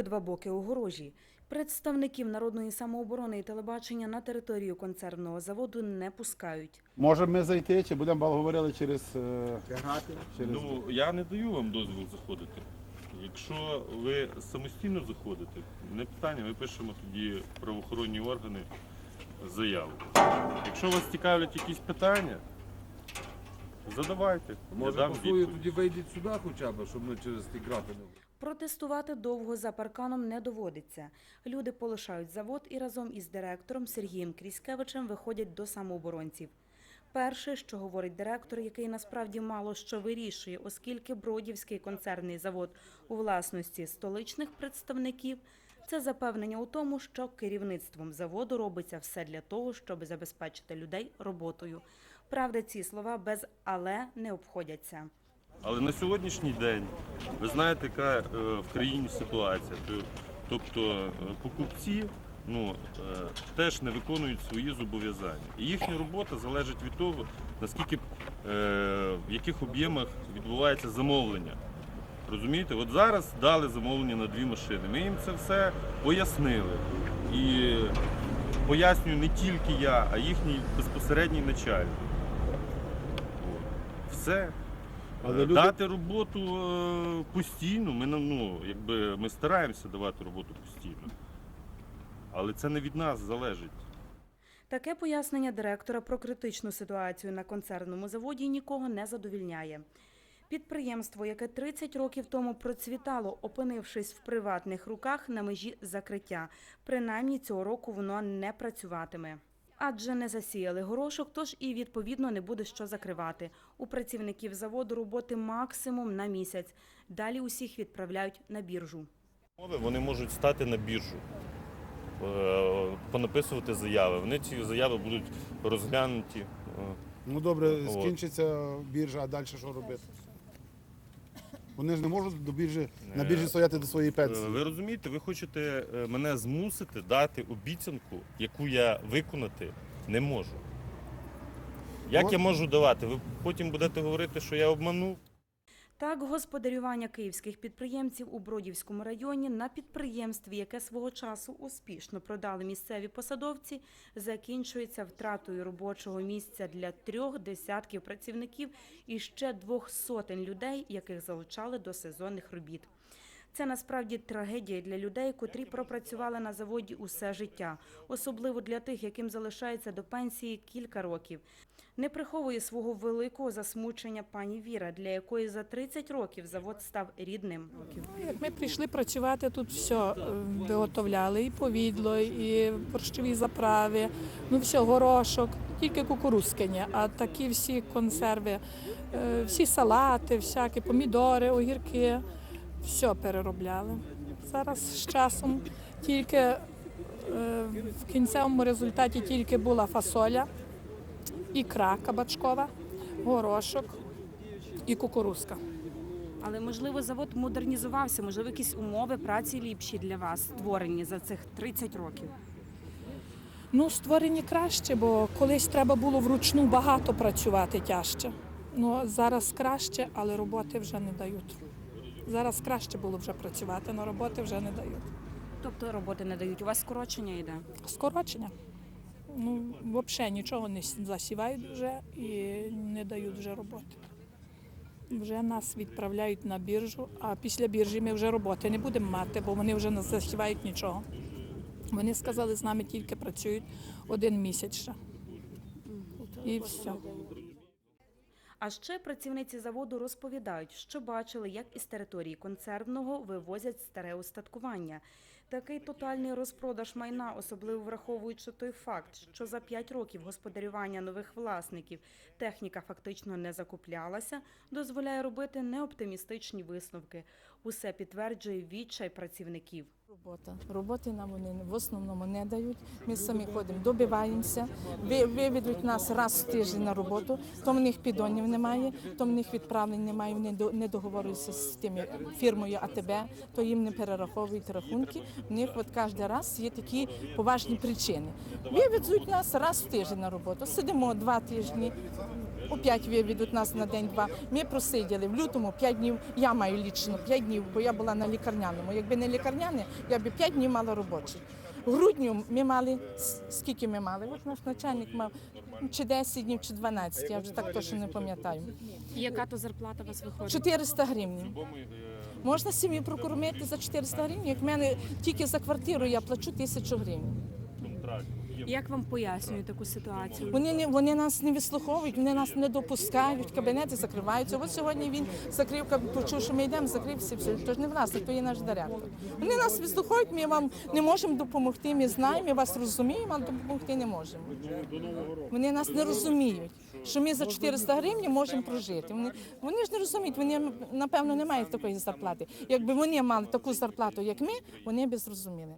обидва боки огорожі. Представників народної самооборони і телебачення на територію концернного заводу не пускають. Можемо ми зайти, чи будемо говорили через. е, через... Ну, я не даю вам дозвіл заходити. Якщо ви самостійно заходите, не питання, ми пишемо тоді правоохоронні органи заяву. Якщо вас цікавлять якісь питання, задавайте. Я Може, дам по тоді вийдіть сюди хоча б, щоб ми через ті грати не Протестувати довго за парканом не доводиться. Люди полишають завод і разом із директором Сергієм Кріскевичем виходять до самооборонців. Перше, що говорить директор, який насправді мало що вирішує, оскільки Бродівський концерний завод у власності столичних представників, це запевнення у тому, що керівництвом заводу робиться все для того, щоб забезпечити людей роботою. Правда, ці слова без але не обходяться. Але на сьогоднішній день ви знаєте, яка е, в країні ситуація. Тобто е, покупці ну, е, теж не виконують свої зобов'язання. І їхня робота залежить від того, наскільки в яких об'ємах відбувається замовлення. Розумієте, от зараз дали замовлення на дві машини. Ми їм це все пояснили. І пояснюю не тільки я, а їхній безпосередній начальник. Все. Але Е, люди- Дати роботу е, постійно. Ми, на- ну, якби, ми стараємося давати роботу постійно. Але це не від нас залежить. Таке пояснення директора про критичну ситуацію на концерному заводі нікого не задовільняє. Підприємство, яке 30 років тому процвітало, опинившись в приватних руках на межі закриття. Принаймні цього року воно не працюватиме. Адже не засіяли горошок, тож і відповідно не буде що закривати. У працівників заводу роботи максимум на місяць. Далі усіх відправляють на біржу. Мови Вони можуть стати на біржу, е, понаписувати заяви. Вони ці заяви будуть розглянуті. Е, Ну добре, скінчиться біржа, а далі що робити? Вони ж не можуть до біржі, на біржі стояти до своєї Е, пенсії. Ви розумієте, ви хочете е, мене змусити дати обіцянку, яку я виконати не можу. Як От. я можу давати? Ви потім будете говорити, що я обманув. Так, господарювання київських підприємців у Бродівському районі на підприємстві, яке свого часу успішно продали місцеві посадовці, закінчується втратою робочого місця для трьох десятків працівників і ще двох сотень людей, яких залучали до сезонних робіт. Це насправді трагедія для людей, котрі пропрацювали на заводі усе життя, особливо для тих, яким залишається до пенсії кілька років. Не приховує свого великого засмучення пані Віра, для якої за 30 років завод став рідним. Як ми прийшли працювати, тут все е, виготовляли, і повідло, і борщові заправи, ну все, горошок, тільки кукурузки ні, а такі всі консерви, е, всі салати, всякі помідори, огірки, все переробляли. Зараз з часом тільки е, в кінцевому результаті тільки була фасоля, ікра кабачкова, горошок і кукурузка. Але можливо завод модернізувався, можливо, якісь умови праці ліпші для вас створені за цих 30 років. Ну, створені краще, бо колись треба було вручну багато працювати тяжче. Ну, зараз краще, але роботи вже не дають. Зараз краще було вже працювати, але роботи вже не дають. Тобто роботи не дають. У вас скорочення йде. Скорочення. Ну, взагалі нічого не засівають вже і не дають вже роботи. Вже нас відправляють на біржу, а після біржі ми вже роботи не будемо мати, бо вони вже не засівають нічого. Вони сказали, з нами тільки працюють один місяць ще. І все. А ще працівниці заводу розповідають, що бачили, як із території концерного вивозять старе устаткування. Такий тотальний розпродаж майна, особливо враховуючи той факт, що за 5 років господарювання нових власників техніка фактично не закуплялася, дозволяє робити неоптимістичні висновки. Усе підтверджує відчай працівників. Робота. Роботи нам вони в основному не дають. Ми самі ходимо, добиваємося, Ви- виведуть нас раз в тиждень на роботу, то в них підонів немає, то в них відправлень немає, вони не договорюються з тими фірмою АТБ, то їм не перераховують рахунки. В них от кожен раз є такі поважні причини. Виведуть нас раз в тиждень на роботу. Сидимо два тижні, Опять виведуть нас на день-два. Ми просиділи в лютому 5 днів. Я маю лічно 5 днів, бо я була на лікарняному. Якби не лікарняне, я б 5 днів мала робочих. В грудню ми мали скільки ми мали? От наш начальник мав чи 10 днів, чи 12, я вже так точно не пам'ятаю. Яка то зарплата у вас виходить? 400 гривень. Можна сім'ю прокормити за 400 гривень. Як в мене тільки за квартиру я плачу тисячу гривень. Як вам пояснюють таку ситуацію? Вони не вони нас не вислуховують, вони нас не допускають, кабінети закриваються. От сьогодні він закрив, почув, що ми йдемо, закрився все. Тож не власник, то є наш директор. Вони нас вислуховують, ми вам не можемо допомогти. Ми знаємо, ми вас розуміємо, але допомогти не можемо. Вони нас не розуміють, що ми за 400 гривень можемо прожити. Вони, вони ж не розуміють, вони напевно не мають такої зарплати. Якби вони мали таку зарплату, як ми, вони б зрозуміли.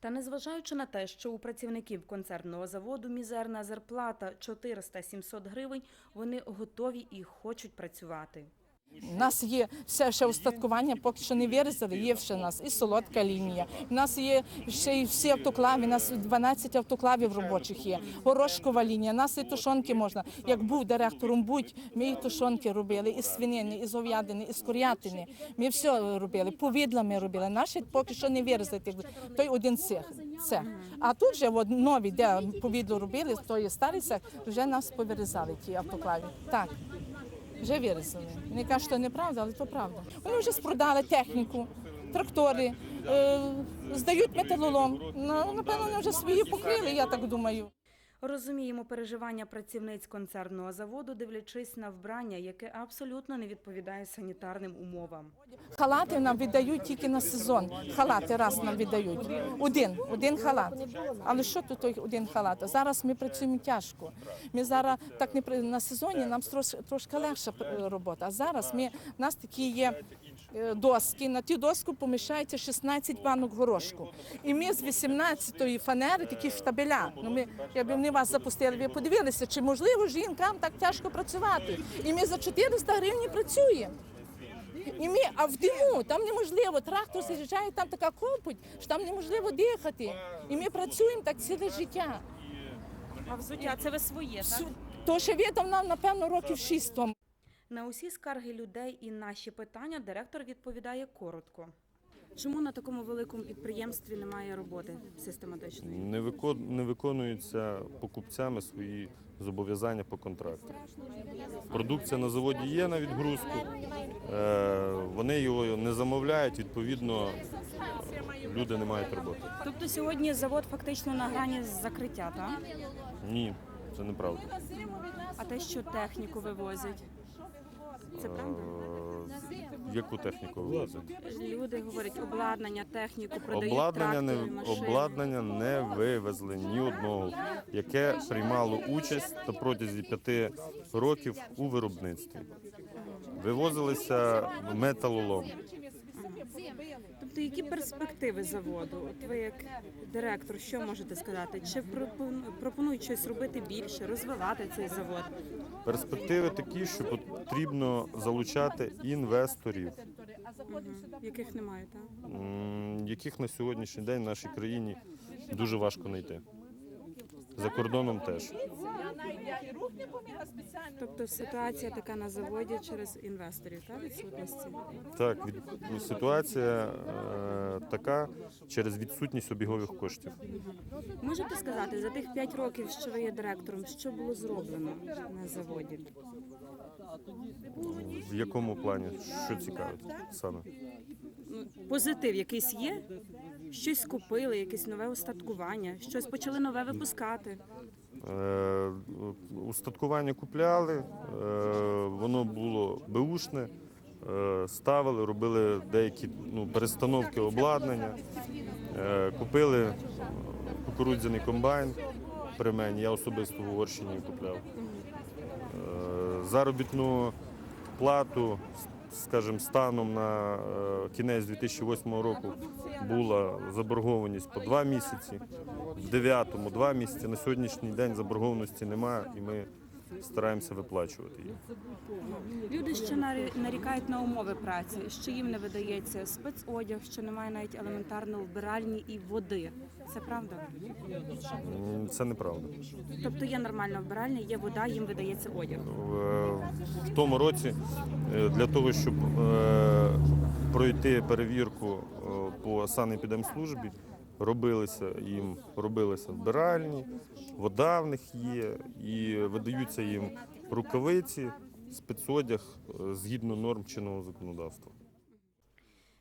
Та незважаючи на те, що у працівників концернного заводу мізерна зарплата 400-700 гривень, вони готові і хочуть працювати. У нас є все ще устаткування, поки що не вирізали, є ще в нас і солодка лінія. У нас є ще й всі автоклави, у нас 12 автоклавів робочих є. Горошкова лінія, у нас і тушонки можна. Як був директором будь, ми і тушонки робили, і свинини, і з ов'ядини, і з курятини. Ми все робили, повідла ми робили. Наші поки що не вирізати. Той один цех. Це. А тут же от, нові, де повідло робили, то старий цех, вже нас повирізали ті автоклаві. Так. Вже вирізали. Вони кажуть, що неправда, але то правда. Вони вже спродали техніку, трактори, е, здають металолом. Ну, напевно, вони вже свої покрили, я так думаю. Розуміємо переживання працівниць концернного заводу, дивлячись на вбрання, яке абсолютно не відповідає санітарним умовам. Халати нам віддають тільки на сезон. Халати раз нам віддають. Один, один халат. Але що тут той один халат? Зараз ми працюємо тяжко. Ми зараз так не на сезоні нам трош, трошки легша робота. А зараз ми у нас такі є. Е, Доски на ті доску поміщається 16 банок горошку. І ми з 18-ї фанери такі штабеля. Ну ми, якби вони вас запустили, ви подивилися, чи можливо жінкам так тяжко працювати. І ми за 400 гривень працюємо. І ми, а в диму там неможливо. Трактор заїжджає, там така копоть, що там неможливо дихати. І ми працюємо так ціле життя. А взуття це ви своє, Су- То ще відом нам, напевно, років шість тому. На усі скарги людей і наші питання директор відповідає коротко. Чому на такому великому підприємстві немає роботи систематичної? Не, викон, не виконуються покупцями свої зобов'язання по контракту. Продукція на заводі є на відгрузку, е, вони його не замовляють, відповідно, люди не мають роботи. Тобто сьогодні завод фактично на грані закриття, так? Ні, це неправда. А те, що техніку вивозять, це правда? Е, Яку техніку вивезли Люди говорять, обладнання, техніку продають Обладнання не машини. обладнання не вивезли ні одного, яке приймало участь на протязі п'яти років у виробництві. Вивозилися металолом. Тобто, які перспективи заводу? От ви як директор, що можете сказати? Чи пропон- пропонують щось робити більше, розвивати цей завод? Перспективи такі, що потрібно залучати інвесторів, Яких немає, так? яких на сьогоднішній день в нашій країні дуже важко знайти. За кордоном теж. Тобто ситуація така на заводі через інвесторів, так, відсутності? Так, ситуація е, така через відсутність обігових коштів. Можете сказати, за тих 5 років, що ви є директором, що було зроблено на заводі? В якому плані? Що цікавить саме? Ну, позитив якийсь є? Щось купили, якесь нове устаткування, щось почали нове випускати. Е, устаткування купляли, е, воно було беушне, ставили, робили деякі ну, перестановки обладнання, е, купили е, кукурудзяний комбайн при мені, я особисто в Угорщині купляв. Е, заробітну плату скажімо, станом на е, кінець 2008 року була заборгованість по два місяці, в 9-му два місяці. На сьогоднішній день заборгованості немає, і ми стараємося виплачувати її. Люди ще нарі- нарікають на умови праці, що їм не видається спецодяг, що немає навіть елементарно вбиральні і води. Це правда? Це неправда. Тобто є нормальна вбиральня, є вода, їм видається одяг. В- в тому році е, для того, щоб е, пройти перевірку е, по санепідемслужбі, робилися їм робилися вбиральні, вода в них є, і видаються їм рукавиці, спецодяг е, згідно норм чинного законодавства.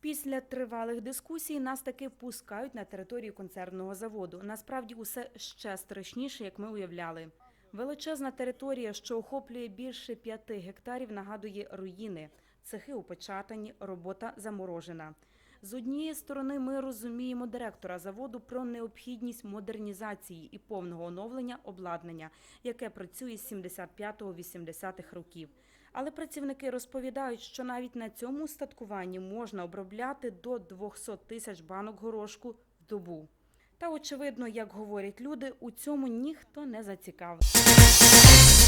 Після тривалих дискусій нас таки пускають на територію концернного заводу. Насправді усе ще страшніше, як ми уявляли. Величезна територія, що охоплює більше п'яти гектарів, нагадує руїни. Цехи опечатані, робота заморожена. З однієї сторони, ми розуміємо директора заводу про необхідність модернізації і повного оновлення обладнання, яке працює з 75-80-х років. Але працівники розповідають, що навіть на цьому устаткуванні можна обробляти до 200 тисяч банок горошку в добу. Та очевидно, як говорять люди, у цьому ніхто не зацікавлений.